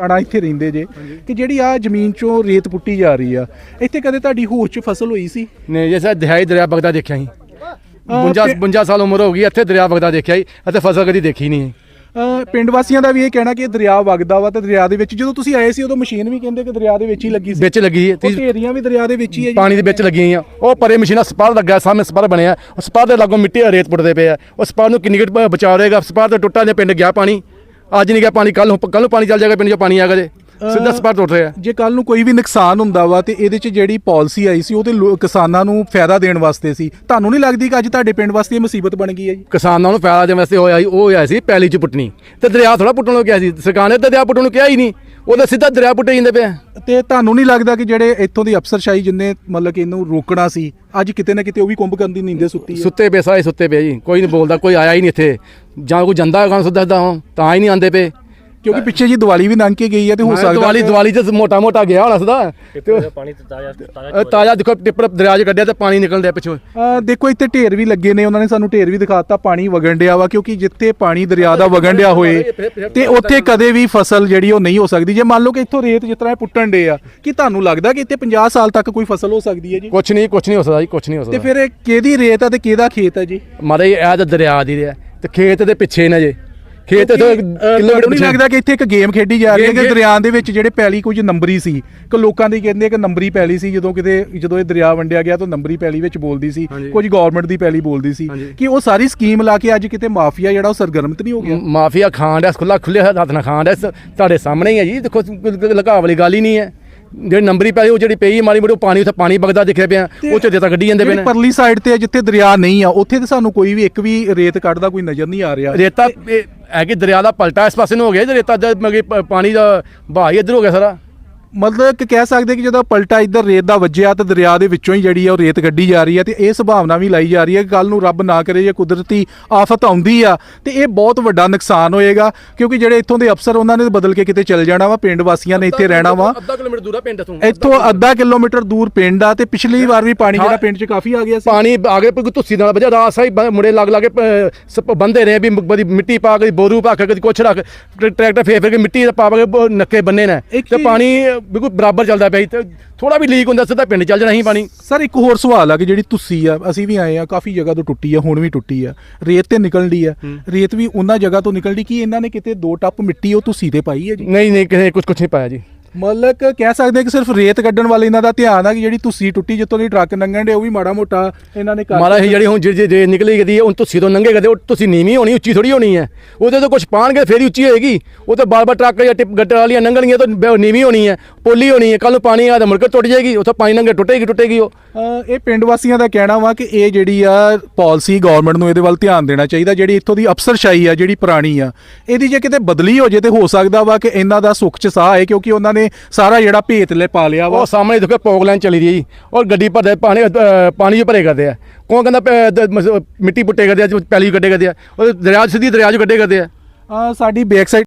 ਆਣਾ ਇੱਥੇ ਰਹਿੰਦੇ ਜੇ ਕਿ ਜਿਹੜੀ ਆ ਜ਼ਮੀਨ ਚੋਂ ਰੇਤ ਪੁੱਟੀ ਜਾ ਰਹੀ ਆ ਇੱਥੇ ਕਦੇ ਤੁਹਾਡੀ ਹੋਸ਼ 'ਚ ਫਸਲ ਹੋਈ ਸੀ? ਨੇ ਜੈਸਾ ਦਿਹਾਈ ਦਰਿਆ ਵਗਦਾ ਦੇਖਿਆ ਸੀ। ਅਹ 52 ਪਿ- 52 ਸਾਲ ਉਮਰ ਹੋ ਗਈ ਇੱਥੇ ਦਰਿਆ ਵਗਦਾ ਦੇਖਿਆ ਸੀ ਅਤੇ ਫਸਲ ਕਦੀ ਦੇਖੀ ਨਹੀਂ। ਪਿੰਡ ਵਾਸੀਆਂ ਦਾ ਵੀ ਇਹ ਕਹਿਣਾ ਕਿ ਇਹ ਦਰਿਆ ਵਗਦਾ ਵਾ ਤੇ ਦਰਿਆ ਦੇ ਵਿੱਚ ਜਦੋਂ ਤੁਸੀਂ ਆਏ ਸੀ ਉਦੋਂ ਮਸ਼ੀਨ ਵੀ ਕਹਿੰਦੇ ਕਿ ਦਰਿਆ ਦੇ ਵਿੱਚ ਹੀ ਲੱਗੀ ਸੀ। ਵਿੱਚ ਲੱਗੀ ਹੈ ਤੀਹ- ਢੇਰੀਆਂ ਵੀ ਦਰਿਆ ਦੇ ਵਿੱਚ ਹੀ ਹੈ ਜੀ। ਪਾਣੀ ਦੇ ਵਿੱਚ ਲੱਗੀਆਂ ਹੋਈਆਂ। ਉਹ ਪਰੇ ਮਸ਼ੀਨਾਂ ਸਪਾਰ ਲੱਗਾ ਸਾਹਮਣੇ ਸਪਾਰ ਬਣਿਆ। ਉਹ ਸਪਾਰ ਦੇ ਲਾਗੋਂ ਮਿੱਟੀ ਰੇਤ ਪੁੱਟਦੇ ਪਏ ਆ। ਉਹ ਸਪਾਰ ਨੂੰ ਕਿੰਨੀ ਕੁ ਬਚਾ ਰਹੇਗਾ? ਸਪਾਰ ਤੇ ਟੁੱਟਾ ਨੇ ਪਿੰਡ ਗਿਆ ਪਾਣੀ। ਅੱਜ ਨਹੀਂ ਗਿਆ ਪਾਣੀ ਕੱਲ ਨੂੰ ਕੱਲ ਨੂੰ ਪਾਣੀ ਚੱਲ ਜਾਏਗਾ ਪਿੰਡ 'ਚ ਪਾਣੀ ਆਗਾ ਜੇ। ਸਿੱਧਾ ਸਪਾਰ ਟੁੱਟ ਰਿਹਾ। ਜੇ ਕੱਲ ਨੂੰ ਕੋਈ ਵੀ ਨੁਕਸਾਨ ਹੁੰਦਾ ਵਾ ਤੇ ਇਹਦੇ 'ਚ ਜਿਹੜੀ ਪਾਲਿਸੀ ਆਈ ਸੀ ਉਹ ਤੇ ਲੋ- ਕਿਸਾਨਾਂ ਨੂੰ ਫਾਇਦਾ ਦੇਣ ਵਾਸਤੇ ਸੀ। ਤੁਹਾਨੂੰ ਨਹੀਂ ਲੱਗਦੀ ਕਿ ਅੱਜ ਤੁਹਾਡੇ ਪਿੰਡ ਵਾਸਤੇ ਇਹ ਮੁਸੀਬਤ ਬਣ ਗਈ ਹੈ ਜੀ? ਕਿਸਾਨਾਂ ਨੂੰ ਫਾਇਦਾ ਦੇਣ ਵਾਸਤੇ ਹੋਇਆ ਸੀ ਉਹ ਹੋਇਆ ਸੀ ਪੈਲੀ 'ਚ ਪੁੱਟਣੀ। ਤੇ ਦਰਿਆ ਥੋੜਾ ਪੁੱਟਣ ਨੂੰ ਕਿਹਾ ਸੀ। ਸਰਕਾਰ ਨੇ ਤਾਂ ਦਰਿਆ ਪੁੱਟਣ ਨੂੰ ਕਿਹਾ ਹੀ ਨਹੀਂ। ਉਹਦਾ ਸਿੱਧਾ ਦਰਿਆ ਪੁੱਟੇ ਜਾਂਦੇ ਪਏ। ਤੇ ਤੁਹਾਨੂੰ ਨਹੀਂ ਲੱਗਦਾ ਕਿ ਜਿਹੜੇ ਇੱਥੋਂ ਦੀ ਅਫਸਰਸ਼ਾਹੀ ਜਿੰਨੇ ਮਤਲਬ ਕਿ ਇਹਨੂੰ ਰੋਕਣਾ ਸੀ ਅੱਜ ਕਿਤੇ ਨਾ ਕਿਤੇ ਉਹ ਵੀ ਕੁੰਭ ਕਰਨ ਦੀ ਨੀਂਦੇ ਸੁੱਤੀ ਹੈ? ਸੁੱਤੇ ਪਏ ਸਾਰੇ ਸੁੱਤੇ ਪਏ ਜੀ। ਕੋਈ ਨਹੀਂ ਬੋਲਦਾ ਕੋਈ ਆਇਆ ਹੀ ਨਹੀਂ ਇੱਥੇ। ਜਾਂ ਕੋਈ ਜਾਂਦਾ ਹੋਗਾ ਸੁੱਧਾ ਤਾਂ ਹੀ ਨਹੀਂ ਆਂਦੇ ਪਏ। ਕਿਉਂਕਿ ਪਿੱਛੇ ਜੀ ਦੀਵਾਲੀ ਵੀ ਲੰਘ ਕੇ ਗਈ ਹੈ ਤੇ ਹੋ ਸਕਦਾ ਦੀਵਾਲੀ ਦੀਵਾਲੀ ਤੇ ਮੋਟਾ ਮੋਟਾ ਗਿਆ ਹੋਣਾ ਸਦਾ। ਪਾਣੀ ਤੇ ਤਾਜ਼ਾ ਤਾਜ਼ਾ ਤਾਜ਼ਾ ਦੇਖੋ ਟਿੱਪਰ ਦਰਿਆ 'ਚ ਕੱਢਿਆ ਤੇ ਪਾਣੀ ਨਿਕਲ ਰਿਹਾ ਪਿੱਛੋਂ। ਅ, ਦੇਖੋ ਇੱਥੇ ਢੇਰ ਵੀ ਲੱਗੇ ਨੇ ਉਹਨਾਂ ਨੇ ਸਾਨੂੰ ਢੇਰ ਵੀ ਦਿਖਾਤਾ ਪਾਣੀ ਵਗਣ ਡਿਆ ਵਾ ਕਿਉਂਕਿ ਜਿੱਥੇ ਪਾਣੀ ਦਰਿਆ ਦਾ ਵਗਣ ਡਿਆ ਹੋਏ ਤੇ ਉੱਥੇ ਕਦੇ ਵੀ ਫਸਲ ਜਿਹੜੀ ਉਹ ਨਹੀਂ ਹੋ ਸਕਦੀ। ਜੇ ਮੰਨ ਲਓ ਕਿ ਇੱਥੋਂ ਰੇਤ ਜਿਸ ਤਰ੍ਹਾਂ ਪੁੱਟਣ ਡੇ ਆ ਕੀ ਤੁਹਾਨੂੰ ਲੱਗਦਾ ਕਿ ਇੱਥੇ 50 ਸਾਲ ਤੱਕ ਕੋਈ ਫਸਲ ਹੋ ਸਕਦੀ ਹੈ ਜੀ? ਕੁਛ ਨਹੀਂ ਕੁਛ ਨਹੀਂ ਹੋ ਸਕਦਾ ਜੀ ਕੁਛ ਨਹੀਂ ਹੋ ਤੇ ਸਕਦਾ। ਫਿਰ ਇਹ ਕਿਹਦੀ ਰੇਤ ਆ ਤੇ ਕਿਹਦਾ ਖੇਤ ਹੈ ਜੀ? ਮਾਰੇ ਇਹ ਤਾਂ ਦਰਿਆ ਦੀ ਰਿਹਾ ਤੇ ਖੇਤ ਦੇ ਪਿੱਛੇ ਨੇ ਜੇ। ਖੇਤ ਤੋਂ ਅ, ਕਿਲੋਮੀਟਰ ਨਹੀਂ ਪਿੱਛੇ ਲੱਗਦਾ ਕਿ ਇੱਥੇ ਇੱਕ ਗੇਮ ਖੇਡੀ ਜਾ ਰਹੀ ਹੈ ਕਿ ਦਰਿਆ ਦੇ ਵਿੱਚ ਜਿਹੜੇ ਪੈਲੀ ਕੁਝ ਨੰਬਰੀ ਸੀ। ਕਿ ਲੋਕਾਂ ਦੀ ਕਹਿੰਦੇ ਕਿ ਨੰਬਰੀ ਪੈਲੀ ਸੀ ਜਦੋਂ ਕਿਤੇ ਜਦੋਂ ਇਹ ਦਰਿਆ ਵੰਡਿਆ ਗਿਆ ਤਾਂ ਨੰਬਰੀ ਪੈਲੀ ਵਿੱਚ ਬੋਲਦੀ ਸੀ ਹਾਂਜੀ। ਕੁਝ ਗਵਰਨਮੈਂਟ ਦੀ ਪੈਲੀ ਬੋਲਦੀ ਸੀ। ਹਾਂਜੀ। ਕਿ ਉਹ ਸਾਰੀ ਸਕੀਮ ਲਾ ਕੇ ਅੱਜ ਕਿਤੇ ਮਾਫੀਆ ਜਿਹੜਾ ਉਹ ਸਰਗਰਮ ਤੇ ਨਹੀਂ ਹੋ ਗਿਆ? ਮਾਫੀਆ ਖਾਣ ਦਾ ਖੁੱਲਾ ਖੁੱਲੇ ਹੱਥ ਨਾਲ ਖਾਣ ਦਾ ਤੁਹਾਡੇ ਸਾਹਮਣੇ ਹੀ ਹੈ ਜੀ ਦੇਖੋ ਲਗਾ ਵਾਲੀ ਗੱਲ ਹੀ ਨਹੀਂ ਹੈ ਜਿਹੜੀ ਨੰਬਰੀ ਪਈ ਉਹ ਜਿਹੜੀ ਪਈ ਮਾਰੀ ਮੋਟੀ ਉਹ ਪਾਣੀ ਉੱਥੇ ਪਾਣੀ ਵਗਦਾ ਦਿਖਿਆ ਪਿਆ ਉਹ ਚ ਦੇਤਾ ਗੱਡੀ ਜਾਂਦੇ ਪਏ ਜਿਹੜੀ ਨੇ। ਪਰਲੀ ਸਾਈਡ ਤੇ ਹੈ, ਜਿੱਥੇ ਦਰਿਆ ਨਹੀਂ ਆ ਉੱਥੇ ਤੇ ਸਾਨੂੰ ਕੋਈ ਵੀ ਇੱਕ ਵੀ ਰੇਤ ਕੱਢਦਾ ਕੋਈ ਨਜ਼ਰ ਨਹੀਂ ਆ ਰਿਹਾ। ਰੇਤਾ ਇਹ ਹੈ ਕਿ ਦਰਿਆ ਦਾ ਪਲਟਾ ਇਸ ਪਾਸੇ ਨੂੰ ਹੋ ਗਿਆ ਜੇ ਰੇਤਾ ਜਦ ਮਗੇ ਪਾਣੀ ਦਾ ਵਹਾਅ ਹੀ ਇੱਧਰ ਹੋ ਗਿਆ ਸਾਰਾ। ਮਤਲਬ ਕਿ ਕਹਿ ਸਕਦੇ ਕਿ ਜਦੋਂ ਪਲਟਾ ਇੱਧਰ ਰੇਤ ਦਾ ਵੱਜਿਆ ਤਾਂ ਦਰਿਆ ਦੇ ਵਿੱਚੋਂ ਹੀ ਜਿਹੜੀ ਆ ਉਹ ਰੇਤ ਕੱਢੀ ਜਾ ਰਹੀ ਹੈ ਤੇ ਇਹ ਸੰਭਾਵਨਾ ਵੀ ਲਾਈ ਜਾ ਰਹੀ ਹੈ ਕਿ ਕੱਲ ਨੂੰ ਰੱਬ ਨਾ ਕਰੇ ਜੇ ਕੁਦਰਤੀ ਆਫਤ ਆਉਂਦੀ ਆ ਤੇ ਇਹ ਬਹੁਤ ਵੱਡਾ ਨੁਕਸਾਨ ਹੋਏਗਾ ਕਿਉਂਕਿ ਜਿਹੜੇ ਇੱਥੋਂ ਦੇ ਅਫਸਰ ਉਹਨਾਂ ਨੇ ਬਦਲ ਕੇ ਕਿਤੇ ਚਲ ਜਾਣਾ ਵਾ ਪਿੰਡ ਵਾਸੀਆਂ ਨੇ ਇੱਥੇ ਰਹਿਣਾ ਵਾ। ਅੱਧਾ ਕਿਲੋਮੀਟਰ ਦੂਰ ਆ ਪਿੰਡ ਤੋਂ ਇੱਥੋਂ ਅੱਧਾ ਕਿਲੋਮੀਟਰ ਦੂਰ ਪਿੰਡ ਆ ਤੇ ਪਿਛਲੀ ਵਾਰ ਵੀ ਪਾਣੀ ਜਿਹੜਾ ਪਿੰਡ 'ਚ ਕਾਫੀ ਆ ਗਿਆ ਸੀ। ਪਾਣੀ ਆਗੇ ਪਈ ਤੁੱਸੀ ਨਾਲ ਵਜਾ ਸਾਈ ਬ- ਮੁੰਡੇ ਲੱਗ ਲਾਗੇ ਬੰਦੇ ਰਹੇ ਵੀ ਬਦੀ ਮਿੱਟੀ ਪਾ ਕੇ ਬੋਰੂ ਪਾ ਕੇ ਕਦੀ ਕੁਛ ਰੱਖ ਟਰੈ- ਟਰੈਕਟਰ ਫੇਰ ਫੇਰ ਕੇ ਮਿੱਟੀ ਪਾ ਕੇ ਨੱਕੇ ਬੰਨੇ ਨੇ। ਤੇ ਪਾਣੀ ਬਿਲਕੁਲ ਬਰਾਬਰ ਚੱਲਦਾ ਪਿਆ ਸੀ ਤੇ ਥੋੜਾ ਵੀ ਲੀਕ ਹੁੰਦਾ ਸਿੱਧਾ ਪਿੰਡ ਚੱਲ ਜਾਣਾ ਸੀ ਪਾਣੀ। ਸਰ ਇੱਕ ਹੋਰ ਸਵਾਲ ਆ ਕਿ ਜਿਹੜੀ ਤੁਸੀਂ ਆ ਅਸੀਂ ਵੀ ਆਏ ਆ ਕਾਫੀ ਜਗ੍ਹਾ ਤੋਂ ਟੁੱਟੀ ਆ ਹੁਣ ਵੀ ਟੁੱਟੀ ਆ ਰੇਤ ਤੇ ਨਿਕਲਦੀ ਆ। ਰੇਤ ਵੀ ਉਹਨਾਂ ਜਗ੍ਹਾ ਤੋਂ ਨਿਕਲਦੀ ਕਿ ਇਹਨਾਂ ਨੇ ਕਿਤੇ ਦੋ ਟੱਪ ਮਿੱਟੀ ਉਹ ਤੁਸੀਂ ਤੇ ਪਾਈ ਹੈ ਜੀ? ਨਹੀਂ ਨਹੀਂ ਕਿਸੇ ਕੁਝ ਕੁਝ ਨਹੀਂ ਪਾਇਆ ਜੀ। ਮਤਲਬ ਕਹਿ ਸਕਦੇ ਕਿ ਸਿਰਫ ਰੇਤ ਕੱਢਣ ਵਾਲੇ ਇਹਨਾਂ ਦਾ ਧਿਆਨ ਆ ਕਿ ਜਿਹੜੀ ਤੁਸੀਂ ਟੁੱਟੀ ਜਿੱਤੋਂ ਦੀ ਟਰੱਕ ਲੰਘਣ ਦੇ ਉਹ ਵੀ ਮਾੜਾ ਮੋਟਾ ਇਹਨਾਂ ਨੇ ਕਰ ਮਾਰਾ ਇਹ ਜਿਹੜੀ ਹੁਣ ਜਿਹੜੀ ਜੇ ਨਿਕਲੀ ਗਈ ਹੈ, ਉਹ ਤੁਸੀਂ ਤੋਂ ਨੰਗੇ ਗਏ ਉਹ ਤੁਸੀਂ ਨੀਵੀਂ ਹੋਣੀ, ਉੱਚੀ ਥੋੜੀ ਹੋਣੀ ਹੈ। ਉਹਦੇ ਤੋਂ ਕੁਝ ਪਾਣਗੇ, ਫੇਰ ਹੀ ਉੱਚੀ ਹੋਏਗੀ। ਉਹ ਤੇ ਬਾਰ ਬਾਰ ਟਰੱਕ ਜਾਂ ਟਿਪ ਗੱਟਰ ਵਾਲੀਆਂ ਲੰਘਣਗੀਆਂ ਤਾਂ ਨੀਵੀਂ ਹੋਣੀ ਹੈ। ਪੋਲੀ ਹੋਣੀ ਹੈ ਕੱਲ ਨੂੰ ਪਾਣੀ ਆ ਤਾਂ ਮੁੜ ਕੇ ਟੁੱਟ ਜਾਏਗੀ ਉੱਥੋਂ ਪਾਣੀ ਲੰਘੇ ਟੁੱਟੇਗੀ ਟੁੱਟੇਗੀ ਉਹ। ਇਹ ਪਿੰਡ ਵਾਸੀਆਂ ਦਾ ਕਹਿਣਾ ਵਾ ਕਿ ਇਹ ਜਿਹੜੀ ਆ ਪਾਲਿਸੀ ਗਵਰਨਮੈਂਟ ਨੂੰ ਇਹਦੇ ਵੱਲ ਧਿਆਨ ਦੇਣਾ ਚਾਹੀਦਾ ਜਿਹੜੀ ਇੱਥੋਂ ਦੀ ਅਫਸਰਸ਼ਾਹੀ ਆ ਜਿਹੜੀ ਪੁਰਾਣੀ ਆ ਇਹਦੀ ਜੇ ਕਿਤੇ ਬਦਲੀ ਹੋ ਜੇ ਤੇ ਹੋ ਸਕਦਾ ਵਾ ਕਿ ਇਹਨਾਂ ਦਾ ਸੁੱਖ ਚ ਸਾਹ ਹੈ ਕਿਉਂਕਿ ਉਹਨਾਂ ਨੇ ਸਾਰਾ ਜਿਹੜਾ ਭੇਤ ਲੈ ਪਾ ਲਿਆ ਵਾ। ਉਹ ਸਾਹਮਣੇ ਦੇਖੋ ਪੌਗ ਲਾਈਨ ਚਲੀ ਦੀ ਹੈ ਜੀ। ਔਰ ਗੱਡੀ ਭਰਦੇ ਪਾਣੀ ਪਾਣੀ ਭਰੇ ਕਰਦੇ ਆ। ਕੌਣ ਕਹਿੰਦਾ ਮਿੱਟੀ ਪੁੱਟੇ ਕਰਦੇ ਆ ਪੈਲੀ ਕੱਢੇ ਕਰਦੇ ਆ। ਉਹ ਦਰਿਆ ਸਿੱਧੀ ਦਰਿਆ 'ਚ ਕੱਢੇ ਕਰਦੇ ਆ। ਸਾਡੀ ਬੈਕ ਸਾਈਡ